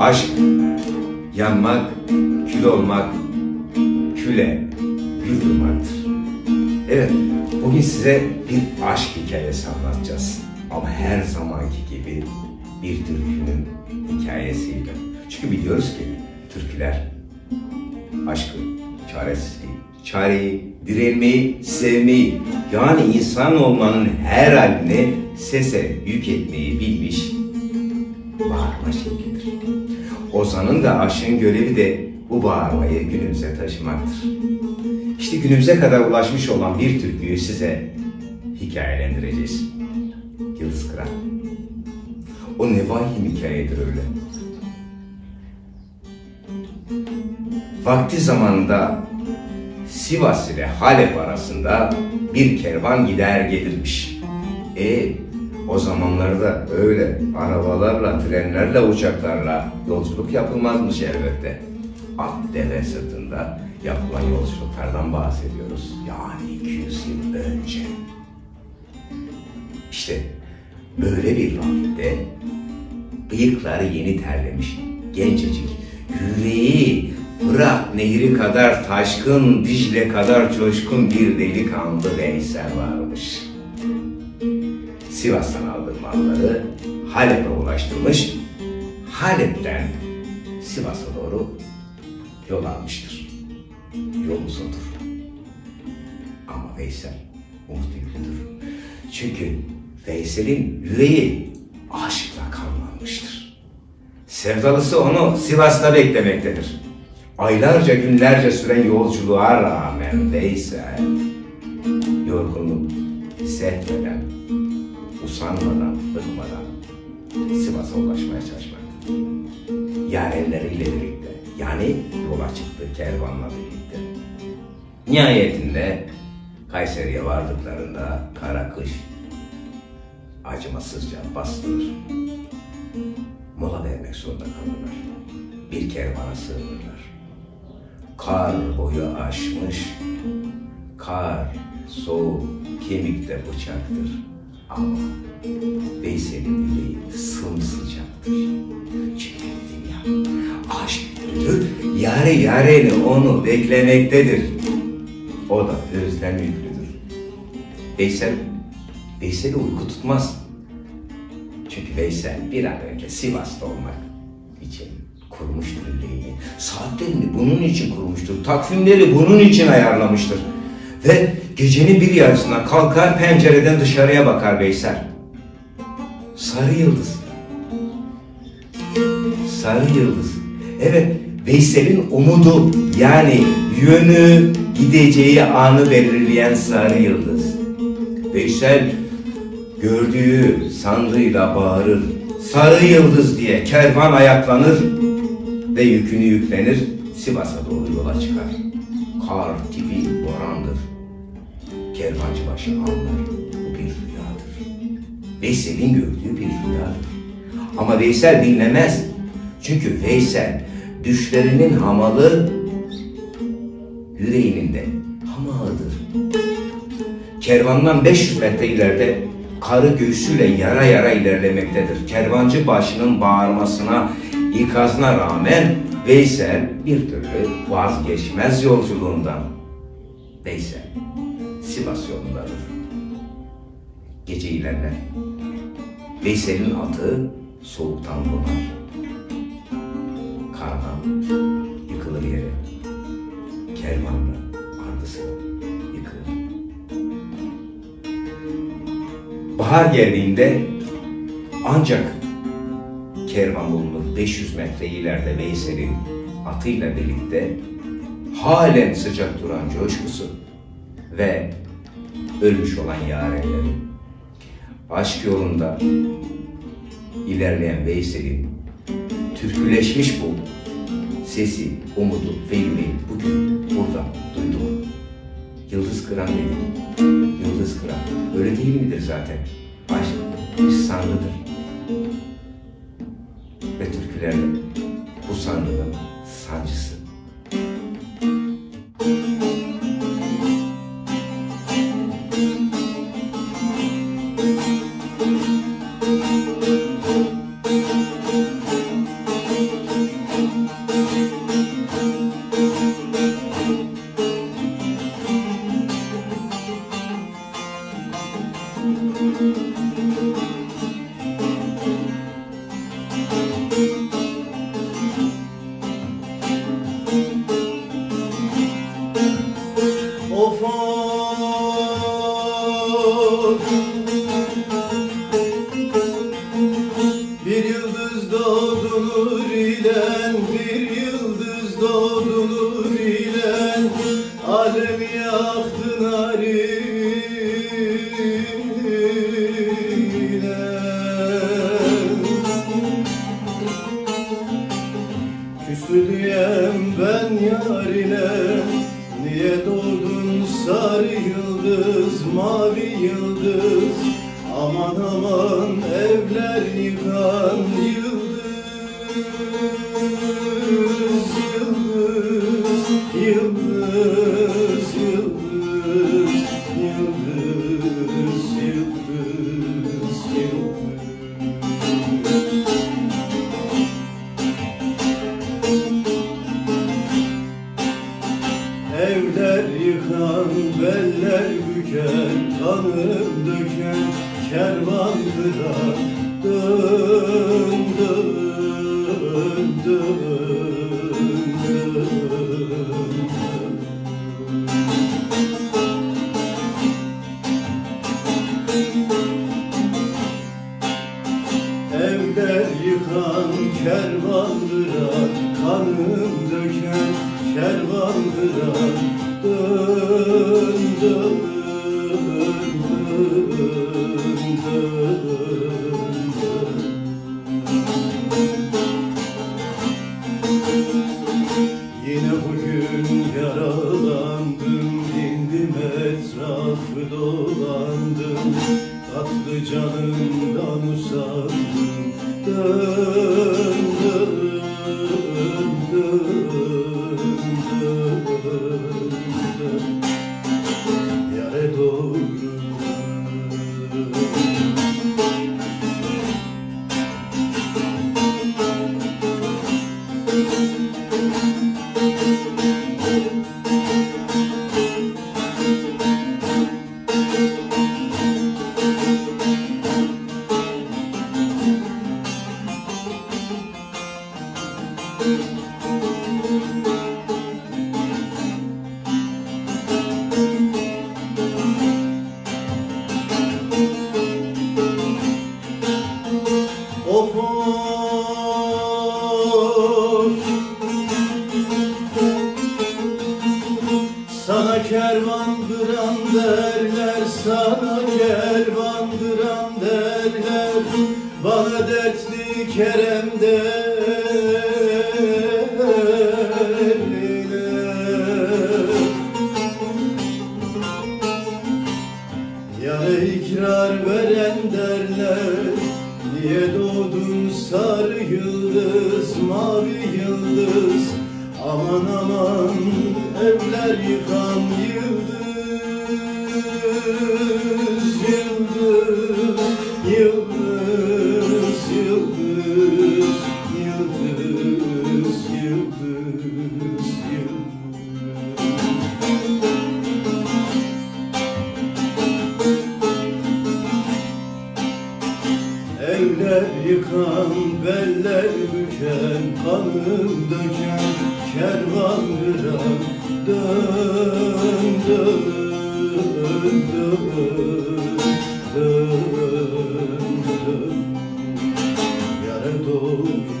Aşk, yanmak, kül olmak, küle gül. Evet, bugün size bir aşk hikayesi anlatacağız. Ama her zamanki gibi bir türkünün hikayesiyle. Çünkü biliyoruz ki türküler aşkı, çaresizliği, çareyi, direnmeyi, sevmeyi yani insan olmanın her halini sese yük etmeyi bilmiş bağırma şeklidir. Ozan'ın da aşığın görevi de bu bağırmayı günümüze taşımaktır. İşte günümüze kadar ulaşmış olan bir türküyü size hikayelendireceğiz. Yıldız Kıran. O ne vahim hikayedir öyle. Vakti zamanında Sivas ile Halep arasında bir kervan gider gelirmiş. E o zamanlarda öyle arabalarla, trenlerle, uçaklarla yolculuk yapılmazmış elbette. At deve sırtında yapılan yolculuklardan bahsediyoruz. Yani 200 yıl önce. İşte böyle bir vakitte bıyıkları yeni terlemiş gencecik yüreği Fırat nehri kadar taşkın, Dicle kadar coşkun bir delikanlı Veysel varmış. Sivas'tan aldığı malları Halep'e ulaştırmış, Halep'ten Sivas'a doğru yol almıştır. Yol uzundur. Ama Veysel umut yüklüdür. Çünkü Veysel'in yüreği aşkla kanlanmıştır. Sevdalısı onu Sivas'ta beklemektedir. Aylarca günlerce süren yolculuğa rağmen Veysel yorgunluk hissetmeden, usanmadan, bıkmadan Sivas'a ulaşmaya çalışmaktadır. Yarenleriyle birlikte yani yola çıktı kervanla birlikte. Nihayetinde Kayseri'ye vardıklarında kara kış acımasızca bastırır. Mola vermek zorunda kalırlar. Bir kervana sığınırlar. Kar boyu aşmış, kar, soğuk, kemikte bıçaktır. Ama Veysel'in yüreği sımsıcaktır. Çünkü dedim ya, aşk duydu, yare yareni onu beklemektedir. O da özlem yüklüdür. Veysel, Veysel'i uyku tutmaz. Çünkü Veysel bir an önce Sivas'ta olmak kurmuştur yüreğini. Saatlerini bunun için kurmuştur. Takvimleri bunun için ayarlamıştır. Ve gecenin bir yarısına kalkar pencereden dışarıya bakar Veysel. Sarı yıldız. Sarı yıldız. Evet, Veysel'in umudu yani yönü, gideceği anı belirleyen sarı yıldız. Veysel gördüğü sandığıyla bağırır. Sarı yıldız diye kervan ayaklanır ve yükünü yüklenir Sivas'a doğru yola çıkar. Kar gibi borandır. Kervancı başı anlar bu bir rüyadır. Veysel'in gördüğü bir rüyadır. Ama Veysel dinlemez. Çünkü Veysel düşlerinin hamalı, yüreğinin de hamağıdır. Kervandan 500 metre ileride karı göğsüyle yara yara ilerlemektedir. Kervancı başının bağırmasına, ikazına rağmen Veysel bir türlü vazgeçmez yolculuğundan. Veysel Sivas yolundadır. Gece ilerler. Veysel'in atı soğuktan donar. Kardan yıkılır yere. Kervanla ardısı yıkılır. Bahar geldiğinde ancak kervan bulunur 500 metre ileride Veysel'in atıyla birlikte halen sıcak duran coşkusu ve ölmüş olan yarenleri. Aşk yolunda ilerleyen Veysel'in türküleşmiş bu sesi, umudu ve yüreği bugün burada duydum. Yıldız kıran dedi. Yıldız kıran. Öyle değil midir zaten? Aşk bir sanrıdır. Küsülüyem ben yarine Niye doğdun sarı yıldız Mavi yıldız? Aman aman evler yıkan büken, kanım döken kervandıra dön dön dön dön. Evler yıkan kervandıra Kanım döken kervandıra Dön Canımdan usandım. Dön Evler yıkan, beller büken, kanım döken, kervan kıran, dön dön dön Yara doğru